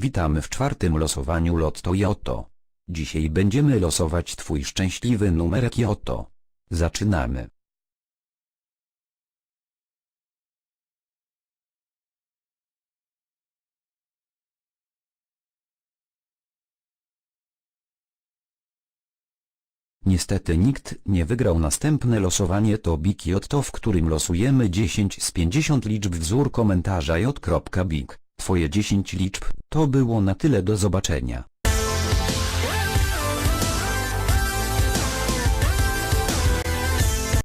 Witamy w czwartym losowaniu Lotto Jotto. Dzisiaj będziemy losować Twój szczęśliwy numerek Jotto. Zaczynamy. Niestety nikt nie wygrał następne losowanie to Big Jotto w którym losujemy 10 z 50 liczb wzór komentarza j.big. Twoje 10 liczb, to było na tyle do zobaczenia.